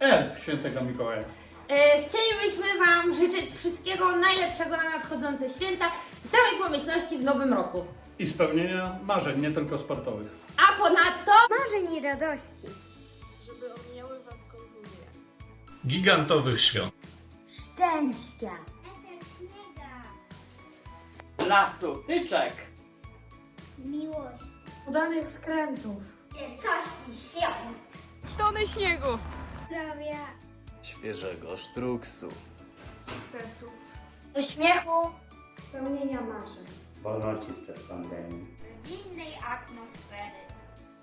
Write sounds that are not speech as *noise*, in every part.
elf świętego Mikołaja. E, chcielibyśmy Wam życzyć wszystkiego najlepszego na nadchodzące święta i samej pomyślności w nowym roku. I spełnienia marzeń, nie tylko sportowych. A ponadto Marzeń i radości. żeby omijały was konwulsje. Gigantowych świąt. Szczęścia. lasu, tyczek, Miłość. Udanych skrętów. Coś świąt. Tony śniegu. Zdrowia. świeżego sztruksu. Sukcesów. Uśmiechu. Spełnienia marzeń. wolności sprzed pandemii. Innej atmosfery.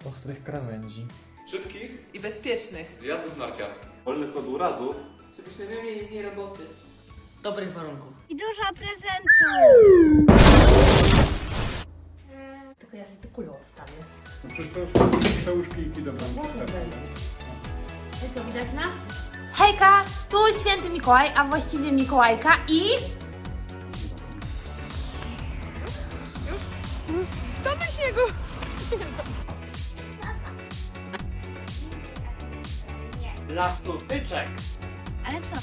ostrych krawędzi. Szybkich i bezpiecznych, zjazdów narciarskich. Wolnych od urazów. żebyśmy mieli mniej roboty. Dobrych warunków. I dużo prezentów. Tylko ja sobie te kule odstawię. No przecież to są przełóż kijki do bramki. I co, widać nas? Hejka, tu święty Mikołaj, a właściwie Mikołajka i... Tony śniegu. lasu, tyczek, Ale co? *laughs*